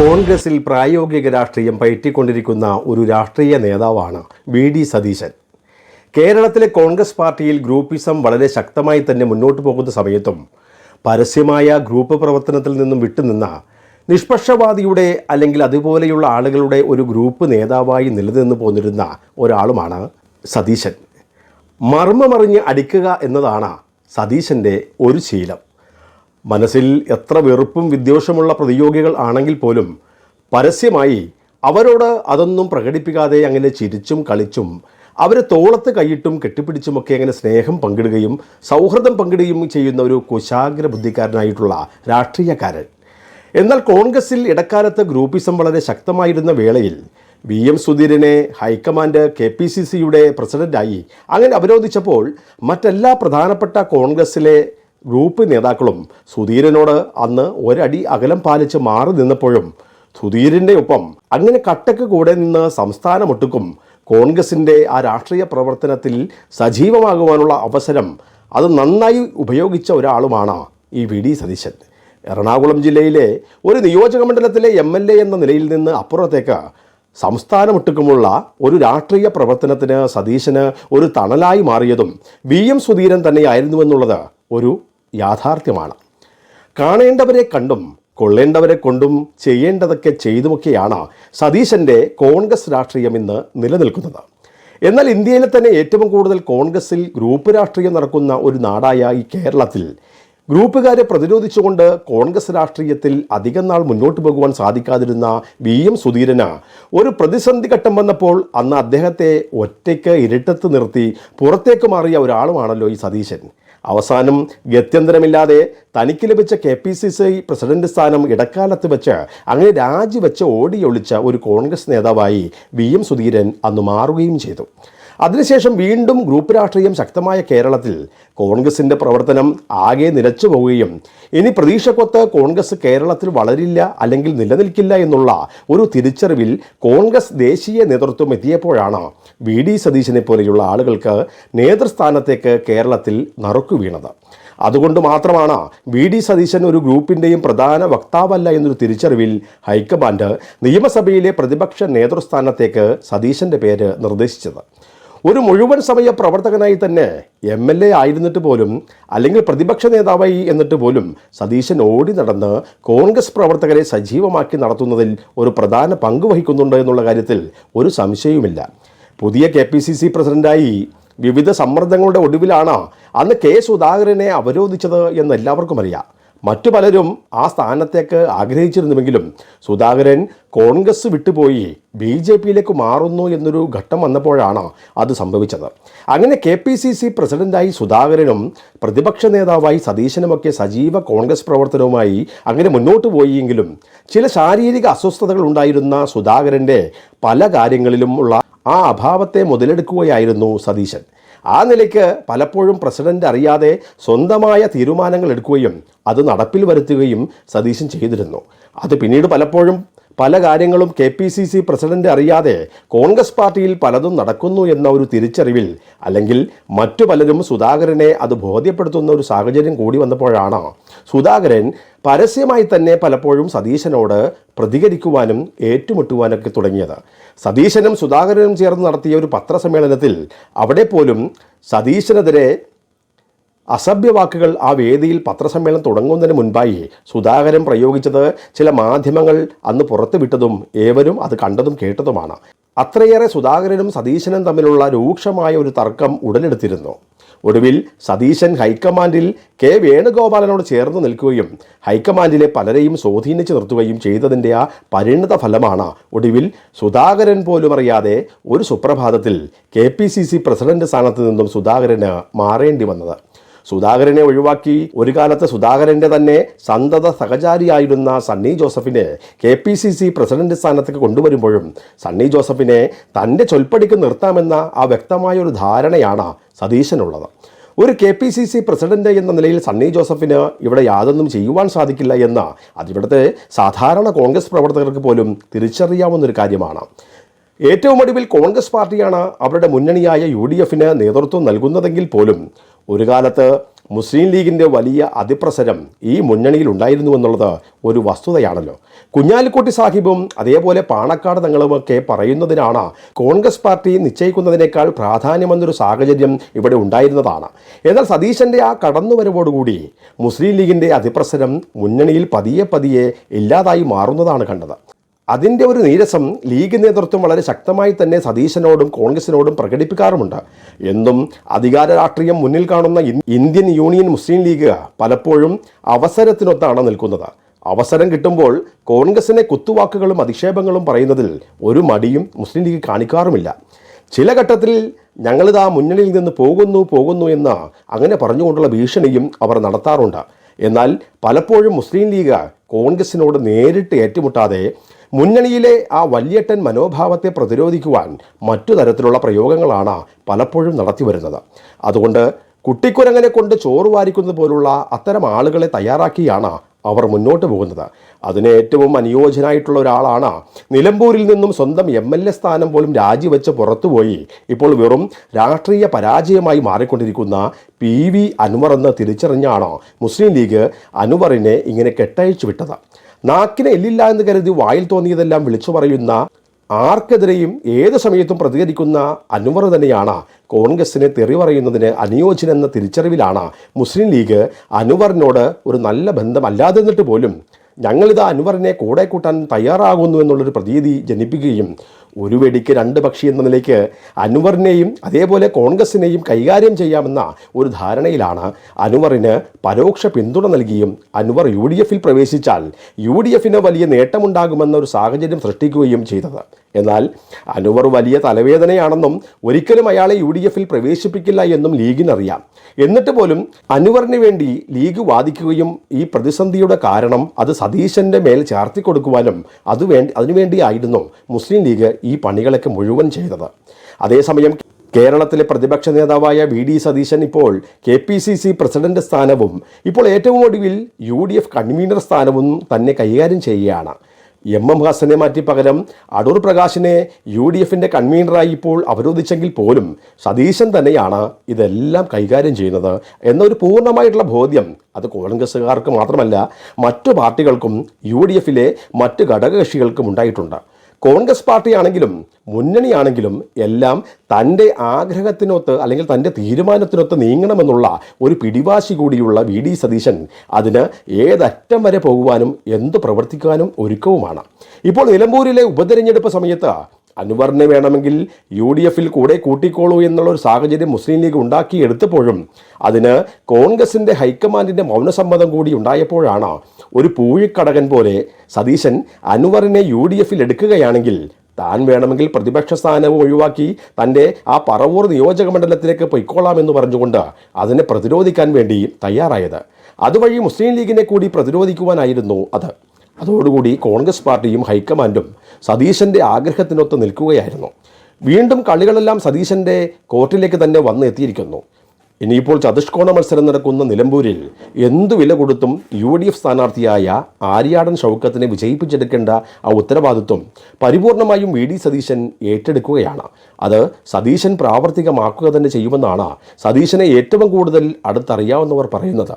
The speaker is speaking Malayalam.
കോൺഗ്രസിൽ പ്രായോഗിക രാഷ്ട്രീയം പയറ്റിക്കൊണ്ടിരിക്കുന്ന ഒരു രാഷ്ട്രീയ നേതാവാണ് വി ഡി സതീശൻ. കേരളത്തിലെ കോൺഗ്രസ് പാർട്ടിയിൽ ഗ്രൂപ്പിസം വളരെ ശക്തമായി തന്നെ മുന്നോട്ട് പോകുന്ന സമയത്തും പരസ്യമായ ഗ്രൂപ്പ് പ്രവർത്തനത്തിൽ നിന്നും വിട്ടുനിന്ന നിഷ്പക്ഷവാദിയുടെ അല്ലെങ്കിൽ അതുപോലെയുള്ള ആളുകളുടെ ഒരു ഗ്രൂപ്പ് നേതാവായി നിലനിന്ന് പോന്നിരുന്ന ഒരാളുമാണ് സതീശൻ. മർമ്മമറിഞ്ഞ് അടിക്കുക എന്നതാണ് സതീശന്റെ ഒരു ശീലം. മനസ്സിൽ എത്ര വെറുപ്പും വിദ്വേഷമുള്ള പ്രതിയോഗികൾ ആണെങ്കിൽ പോലും പരസ്യമായി അവരോട് അതൊന്നും പ്രകടിപ്പിക്കാതെ അങ്ങനെ ചിരിച്ചും കളിച്ചും അവരെ തോളത്ത് കൈയിട്ടും കെട്ടിപ്പിടിച്ചുമൊക്കെ അങ്ങനെ സ്നേഹം പങ്കിടുകയും സൗഹൃദം പങ്കിടുകയും ചെയ്യുന്ന ഒരു കുശാഗ്ര ബുദ്ധിക്കാരനായിട്ടുള്ള രാഷ്ട്രീയക്കാരൻ. എന്നാൽ കോൺഗ്രസിൽ ഇടക്കാലത്ത് ഗ്രൂപ്പിസം വളരെ ശക്തമായിരുന്ന വേളയിൽ V M സുധീരനെ high command K P C സിയുടെ പ്രസിഡന്റായി അങ്ങനെ അവരോധിച്ചപ്പോൾ മറ്റെല്ലാ പ്രധാനപ്പെട്ട കോൺഗ്രസിലെ ഗ്രൂപ്പ് നേതാക്കളും സുധീരനോട് അന്ന് ഒരടി അകലം പാലിച്ച് മാറി നിന്നപ്പോഴും സുധീരന്റെ ഒപ്പം അങ്ങനെ കട്ടക്ക് കൂടെ നിന്ന് സംസ്ഥാനമൊട്ടുക്കും കോൺഗ്രസിന്റെ ആ രാഷ്ട്രീയ പ്രവർത്തനത്തിൽ സജീവമാകുവാനുള്ള അവസരം അത് നന്നായി ഉപയോഗിച്ച ഒരാളുമാണ് ഈ വി ഡി സതീശൻ. എറണാകുളം ജില്ലയിലെ ഒരു നിയോജക മണ്ഡലത്തിലെ എം എൽ എ എന്ന നിലയിൽ നിന്ന് അപ്പുറത്തേക്ക് സംസ്ഥാനമൊട്ടുക്കുമുള്ള ഒരു രാഷ്ട്രീയ പ്രവർത്തനത്തിന് സതീശന് ഒരു തണലായി മാറിയതും വി എം സുധീരൻ തന്നെയായിരുന്നുവെന്നുള്ളത് ഒരു യാഥാർത്ഥ്യമാണ്. കാണേണ്ടവരെ കണ്ടും കൊള്ളേണ്ടവരെ കൊണ്ടും ചെയ്യേണ്ടതൊക്കെ ചെയ്തുമൊക്കെയാണ് സതീശന്റെ കോൺഗ്രസ് രാഷ്ട്രീയം ഇന്ന് നിലനിൽക്കുന്നത്. എന്നാൽ ഇന്ത്യയിലെ തന്നെ ഏറ്റവും കൂടുതൽ കോൺഗ്രസിൽ ഗ്രൂപ്പ് രാഷ്ട്രീയം നടക്കുന്ന ഒരു നാടായ ഈ കേരളത്തിൽ ഗ്രൂപ്പുകാരെ പ്രതിരോധിച്ചുകൊണ്ട് കോൺഗ്രസ് രാഷ്ട്രീയത്തിൽ അധികം നാൾ മുന്നോട്ട് പോകുവാൻ സാധിക്കാതിരുന്ന വി എം സുധീരന് ഒരു പ്രതിസന്ധി ഘട്ടം വന്നപ്പോൾ അന്ന് അദ്ദേഹത്തെ ഒറ്റയ്ക്ക് ഇരുട്ടത്ത് നിർത്തി പുറത്തേക്ക് മാറിയ ഒരാളുമാണല്ലോ ഈ സതീശൻ. അവസാനം ഗത്യന്തരമില്ലാതെ തനിക്ക് ലഭിച്ച K P C C president സ്ഥാനം ഇടക്കാലത്ത് വെച്ച് അങ്ങനെ രാജിവെച്ച് ഓടിയൊളിച്ച ഒരു കോൺഗ്രസ് നേതാവായി വി എം സുധീരൻ അന്ന് മാറുകയും ചെയ്തു. അതിനുശേഷം വീണ്ടും ഗ്രൂപ്പ് രാഷ്ട്രീയം ശക്തമായ കേരളത്തിൽ കോൺഗ്രസിന്റെ പ്രവർത്തനം ആകെ നിലച്ചു പോവുകയും ഇനി പ്രതീക്ഷക്കൊത്ത് കോൺഗ്രസ് കേരളത്തിൽ വളരില്ല അല്ലെങ്കിൽ നിലനിൽക്കില്ല എന്നുള്ള ഒരു തിരിച്ചറിവിൽ കോൺഗ്രസ് ദേശീയ നേതൃത്വം എത്തിയപ്പോഴാണ് വി ഡി സതീശനെ പോലെയുള്ള ആളുകൾക്ക് നേതൃസ്ഥാനത്തേക്ക് കേരളത്തിൽ നറുക്കു വീണത്. അതുകൊണ്ട് മാത്രമാണ് വി ഡി സതീശൻ ഒരു ഗ്രൂപ്പിന്റെയും പ്രധാന വക്താവല്ല എന്നൊരു തിരിച്ചറിവിൽ ഹൈക്കമാൻഡ് നിയമസഭയിലെ പ്രതിപക്ഷ നേതൃസ്ഥാനത്തേക്ക് സതീശന്റെ പേര് നിർദ്ദേശിച്ചത്. ഒരു മുഴുവൻ സമയ പ്രവർത്തകനായി തന്നെ എം എൽ എ ആയിരുന്നിട്ട് പോലും അല്ലെങ്കിൽ പ്രതിപക്ഷ നേതാവായി എന്നിട്ട് പോലും സതീശൻ ഓടി നടന്ന് കോൺഗ്രസ് പ്രവർത്തകരെ സജീവമാക്കി നടത്തുന്നതിൽ ഒരു പ്രധാന പങ്ക് വഹിക്കുന്നുണ്ട് എന്നുള്ള കാര്യത്തിൽ ഒരു സംശയവുമില്ല. പുതിയ കെ പി സി സി പ്രസിഡന്റായി വിവിധ സമ്മർദ്ദങ്ങളുടെ ഒടുവിലാണ് അന്ന് കെ സുധാകരനെ അവരോധിച്ചത് എന്ന് എല്ലാവർക്കും അറിയാം. മറ്റു പലരും ആ സ്ഥാനത്തേക്ക് ആഗ്രഹിച്ചിരുന്നുവെങ്കിലും സുധാകരൻ കോൺഗ്രസ് വിട്ടുപോയി ബി ജെ പിയിലേക്ക് മാറുന്നു എന്നൊരു ഘട്ടം വന്നപ്പോഴാണ് അത് സംഭവിച്ചത്. അങ്ങനെ കെ പി സി സി പ്രസിഡന്റായി സുധാകരനും പ്രതിപക്ഷ നേതാവായി സതീശനുമൊക്കെ സജീവ കോൺഗ്രസ് പ്രവർത്തനവുമായി അങ്ങനെ മുന്നോട്ട് പോയിയെങ്കിലും ചില ശാരീരിക അസ്വസ്ഥതകൾ ഉണ്ടായിരുന്ന സുധാകരന്റെ പല കാര്യങ്ങളിലും ഉള്ള ആ അഭാവത്തെ മുതലെടുക്കുകയായിരുന്നു സതീശൻ. ആ നിലയ്ക്ക് പലപ്പോഴും പ്രസിഡന്റ് അറിയാതെ സ്വന്തമായ തീരുമാനങ്ങൾ എടുക്കുകയും അത് നടപ്പിൽ വരുത്തുകയും സതീശൻ ചെയ്തിരുന്നു. അത് പിന്നീട് പലപ്പോഴും പല കാര്യങ്ങളും K P C C president അറിയാതെ കോൺഗ്രസ് പാർട്ടിയിൽ പലതും നടക്കുന്നു എന്ന ഒരു തിരിച്ചറിവിൽ അല്ലെങ്കിൽ മറ്റു പലരും സുധാകരനെ അത് ബോധ്യപ്പെടുത്തുന്ന ഒരു സാഹചര്യം കൂടി വന്നപ്പോഴാണ്. സുധാകരൻ പരസ്യമായി തന്നെ പലപ്പോഴും സതീശനോട് പ്രതികരിക്കുവാനും ഏറ്റുമുട്ടുവാനൊക്കെ തുടങ്ങിയത്. സതീശനും സുധാകരനും ചേർന്ന് നടത്തിയ ഒരു പത്രസമ്മേളനത്തിൽ അവിടെ പോലും സതീശനെതിരെ അസഭ്യവാക്കുകൾ ആ വേദിയിൽ പത്രസമ്മേളനം തുടങ്ങുന്നതിന് മുൻപായി സുധാകരൻ പ്രയോഗിച്ചത് ചില മാധ്യമങ്ങൾ അന്ന് പുറത്തുവിട്ടതും ഏവരും അത് കണ്ടതും കേട്ടതുമാണ്. അത്രയേറെ സുധാകരനും സതീശനും തമ്മിലുള്ള രൂക്ഷമായ ഒരു തർക്കം ഉടലെടുത്തിരുന്നു. ഒടുവിൽ സതീശൻ ഹൈക്കമാൻഡിൽ കെ വേണുഗോപാലനോട് ചേർന്ന് നിൽക്കുകയും ഹൈക്കമാൻഡിലെ പലരെയും സ്വാധീനിച്ചു നിർത്തുകയും ചെയ്തതിന്റെ ആ പരിണിത ഫലമാണ് ഒടുവിൽ സുധാകരൻ പോലും അറിയാതെ ഒരു സുപ്രഭാതത്തിൽ K P C C president സ്ഥാനത്ത് നിന്നും സുധാകരന് മാറേണ്ടി വന്നത്. സുധാകരനെ ഒഴിവാക്കി. ഒരു കാലത്ത് സുധാകരന്റെ തന്നെ സന്തത സഹചാരിയായിരുന്ന സണ്ണി ജോസഫിനെ K P C C president സ്ഥാനത്തേക്ക് കൊണ്ടുവരുമ്പോഴും സണ്ണി ജോസഫിനെ തന്റെ ചൊൽപ്പടിക്ക് നിർത്താമെന്ന ആ വ്യക്തമായ ഒരു ധാരണയാണ് സതീശനുള്ളത്. ഒരു K P C C president എന്ന നിലയിൽ സണ്ണി ജോസഫിന് ഇവിടെ യാതൊന്നും ചെയ്യുവാൻ സാധിക്കില്ല എന്ന അതിവിടുത്തെ സാധാരണ കോൺഗ്രസ് പ്രവർത്തകർക്ക് പോലും തിരിച്ചറിയാവുന്ന ഒരു കാര്യമാണ്. ഏറ്റവും ഒടുവിൽ കോൺഗ്രസ് പാർട്ടിയാണ് അവരുടെ മുന്നണിയായ യു ഡി എഫിന് നേതൃത്വം നൽകുന്നതെങ്കിൽ പോലും ഒരു കാലത്ത് മുസ്ലിം ലീഗിന്റെ വലിയ അതിപ്രസരം ഈ മുന്നണിയിൽ ഉണ്ടായിരുന്നു എന്നുള്ളത് ഒരു വസ്തുതയാണല്ലോ. കുഞ്ഞാലിക്കുട്ടി സാഹിബും അതേപോലെ പാണക്കാട് തങ്ങളുമൊക്കെ പറയുന്നതിനാണ് കോൺഗ്രസ് പാർട്ടി നിശ്ചയിക്കുന്നതിനേക്കാൾ പ്രാധാന്യമെന്നൊരു സാഹചര്യം ഇവിടെ ഉണ്ടായിരുന്നതാണ്. എന്നാൽ സതീശന്റെ ആ കടന്നുവരവോടുകൂടി മുസ്ലിം ലീഗിന്റെ അതിപ്രസരം മുന്നണിയിൽ പതിയെ പതിയെ ഇല്ലാതായി മാറുന്നതാണ് കണ്ടത്. അതിന്റെ ഒരു നീരസം ലീഗ് നേതൃത്വം വളരെ ശക്തമായി തന്നെ സതീശനോടും കോൺഗ്രസിനോടും പ്രകടിപ്പിക്കാറുമുണ്ട്. എന്നും അധികാര രാഷ്ട്രീയം മുന്നിൽ കാണുന്ന ഇന്ത്യൻ യൂണിയൻ മുസ്ലിം ലീഗ് പലപ്പോഴും അവസരത്തിനൊത്താണ് നിൽക്കുന്നത്. അവസരം കിട്ടുമ്പോൾ കോൺഗ്രസിനെ കുത്തുവാക്കുകളും അധിക്ഷേപങ്ങളും പറയുന്നതിൽ ഒരു മടിയും മുസ്ലിം ലീഗ് കാണിക്കാറുമില്ല. ചില ഘട്ടത്തിൽ ഞങ്ങളിതാ മുന്നണിയിൽ നിന്ന് പോകുന്നു പോകുന്നു എന്ന് അങ്ങനെ പറഞ്ഞുകൊണ്ടുള്ള ഭീഷണിയും അവർ നടത്താറുണ്ട്. എന്നാൽ പലപ്പോഴും മുസ്ലിം ലീഗ് കോൺഗ്രസിനോട് നേരിട്ട് ഏറ്റുമുട്ടാതെ മുന്നണിയിലെ ആ വല്യേട്ടൻ മനോഭാവത്തെ പ്രതിരോധിക്കുവാൻ മറ്റു തരത്തിലുള്ള പ്രയോഗങ്ങളാണ് പലപ്പോഴും നടത്തി വരുന്നത്. അതുകൊണ്ട് കുട്ടിക്കുരങ്ങനെ കൊണ്ട് ചോറ് വാരിക്കുന്നത് പോലുള്ള അത്തരം ആളുകളെ തയ്യാറാക്കിയാണ് അവർ മുന്നോട്ട് പോകുന്നത്. അതിന് ഏറ്റവും അനുയോജ്യനായിട്ടുള്ള ഒരാളാണ് നിലമ്പൂരിൽ നിന്നും സ്വന്തം എം എൽ എ സ്ഥാനം പോലും രാജിവെച്ച് പുറത്തുപോയി ഇപ്പോൾ വെറും രാഷ്ട്രീയ പരാജയമായി മാറിക്കൊണ്ടിരിക്കുന്ന പി വി അൻവർ എന്ന് തിരിച്ചറിഞ്ഞാണ് മുസ്ലിം ലീഗ് അൻവറിനെ ഇങ്ങനെ കെട്ടയച്ചു വിട്ടത്. നാക്കിന് എല്ലില്ല എന്ന് കരുതി വായിൽ തോന്നിയതെല്ലാം വിളിച്ചു പറയുന്ന ആർക്കെതിരെയും ഏത് സമയത്തും പ്രതികരിക്കുന്ന അനുവർ തന്നെയാണ് കോൺഗ്രസിനെ തെറി പറയുന്നതിന് അനുയോജ്യനെന്ന തിരിച്ചറിവിലാണ് മുസ്ലിം ലീഗ് അൻവറിനോട് ഒരു നല്ല ബന്ധമല്ലാതെ നിന്നിട്ട് പോലും ഞങ്ങളിത് അൻവറിനെ കൂടെ കൂട്ടാൻ തയ്യാറാകുന്നു എന്നുള്ളൊരു പ്രതീതി ജനിപ്പിക്കുകയും ഒരു വെടിക്ക് രണ്ട് പക്ഷി എന്ന നിലയ്ക്ക് അൻവറിനെയും അതേപോലെ കോൺഗ്രസിനെയും കൈകാര്യം ചെയ്യാമെന്ന ഒരു ധാരണയിലാണ് അൻവറിന് പരോക്ഷ പിന്തുണ നൽകിയും അൻവർ യു ഡി എഫിൽ പ്രവേശിച്ചാൽ യു ഡി എഫിന് വലിയ നേട്ടമുണ്ടാകുമെന്ന ഒരു സാഹചര്യം സൃഷ്ടിക്കുകയും ചെയ്തത്. എന്നാൽ അൻവർ വലിയ തലവേദനയാണെന്നും ഒരിക്കലും അയാളെ യു ഡി എഫിൽ പ്രവേശിപ്പിക്കില്ല എന്നും ലീഗിനറിയാം. എന്നിട്ട് പോലും അൻവറിന് വേണ്ടി ലീഗ് വാദിക്കുകയും ഈ പ്രതിസന്ധിയുടെ കാരണം അത് സതീശന്റെ മേൽ ചാർത്തി കൊടുക്കുവാനും അത് വേണ്ടി അതിനുവേണ്ടിയായിരുന്നു മുസ്ലിം ലീഗ് ഈ പണികളൊക്കെ മുഴുവൻ ചെയ്തത്. അതേസമയം കേരളത്തിലെ പ്രതിപക്ഷ നേതാവായ വി ഡി സതീശൻ ഇപ്പോൾ K P C C president സ്ഥാനവും ഇപ്പോൾ ഏറ്റവും ഒടുവിൽ യു ഡി എഫ് കൺവീനർ സ്ഥാനവും തന്നെ കൈകാര്യം ചെയ്യുകയാണ്. എം എം ഹസനെ മാറ്റി പകരം അടൂർ പ്രകാശിനെ യു ഡി എഫിന്റെ കൺവീനറായി ഇപ്പോൾ അവരോധിച്ചെങ്കിൽ പോലും സതീശൻ തന്നെയാണ് ഇതെല്ലാം കൈകാര്യം ചെയ്യുന്നത് എന്നൊരു പൂർണമായിട്ടുള്ള ബോധ്യം അത് കോൺഗ്രസ്സുകാർക്ക് മാത്രമല്ല മറ്റു പാർട്ടികൾക്കും യു ഡി എഫിലെ മറ്റ് ഘടകകക്ഷികൾക്കും ഉണ്ടായിട്ടുണ്ട്. കോൺഗ്രസ് പാർട്ടിയാണെങ്കിലും മുന്നണിയാണെങ്കിലും എല്ലാം തന്റെ ആഗ്രഹത്തിനൊത്ത് അല്ലെങ്കിൽ തന്റെ തീരുമാനത്തിനൊത്ത് നീങ്ങണമെന്നുള്ള ഒരു പിടിവാശി കൂടിയുള്ള വി. ഡി. സതീശൻ അതിന് ഏതറ്റം വരെ പോകുവാനും എന്ത് പ്രവർത്തിക്കാനും ഒരുക്കവുമാണ്. ഇപ്പോൾ നിലമ്പൂരിലെ ഉപതെരഞ്ഞെടുപ്പ് സമയത്ത് അൻവറിനെ വേണമെങ്കിൽ യു. ഡി. എഫിൽ കൂടെ കൂട്ടിക്കോളൂ എന്നുള്ള ഒരു സാഹചര്യം മുസ്ലിം ലീഗ് ഉണ്ടാക്കിയെടുത്തപ്പോഴും അതിന് കോൺഗ്രസിന്റെ ഹൈക്കമാൻഡിന്റെ മൗനസമ്മതം കൂടി ഉണ്ടായപ്പോഴാണ് ഒരു പൂഴിക്കടകൻ പോലെ സതീശൻ അനുവറിനെ യു ഡി എഫിൽ എടുക്കുകയാണെങ്കിൽ താൻ വേണമെങ്കിൽ പ്രതിപക്ഷ സ്ഥാനവും ഒഴിവാക്കി തന്റെ ആ പറവൂർ നിയോജക മണ്ഡലത്തിലേക്ക് പൊയ്ക്കോളാമെന്ന് പറഞ്ഞുകൊണ്ട് അതിനെ പ്രതിരോധിക്കാൻ വേണ്ടി തയ്യാറായത്. അതുവഴി മുസ്ലിം ലീഗിനെ കൂടി പ്രതിരോധിക്കുവാനായിരുന്നു അത്. അതോടുകൂടി കോൺഗ്രസ് പാർട്ടിയും ഹൈക്കമാൻഡും സതീശന്റെ ആഗ്രഹത്തിനൊത്ത് നിൽക്കുകയായിരുന്നു. വീണ്ടും കളികളെല്ലാം സതീശന്റെ കോർട്ടിലേക്ക് തന്നെ വന്ന് എത്തിയിരിക്കുന്നു. ഇനിയിപ്പോൾ ചതുഷ്കോണ മത്സരം നടക്കുന്ന നിലമ്പൂരിൽ എന്തു വില കൊടുത്തും യു ഡി എഫ് സ്ഥാനാർത്ഥിയായ ആര്യാടൻ ഷൗക്കത്തിനെ വിജയിപ്പിച്ചെടുക്കേണ്ട ആ ഉത്തരവാദിത്വം പരിപൂർണമായും വി ഡി സതീശൻ ഏറ്റെടുക്കുകയാണ്. അത് സതീശൻ പ്രാവർത്തികമാക്കുക തന്നെ ചെയ്യുമെന്നാണ് സതീശനെ ഏറ്റവും കൂടുതൽ അടുത്തറിയാവുന്നവർ പറയുന്നത്.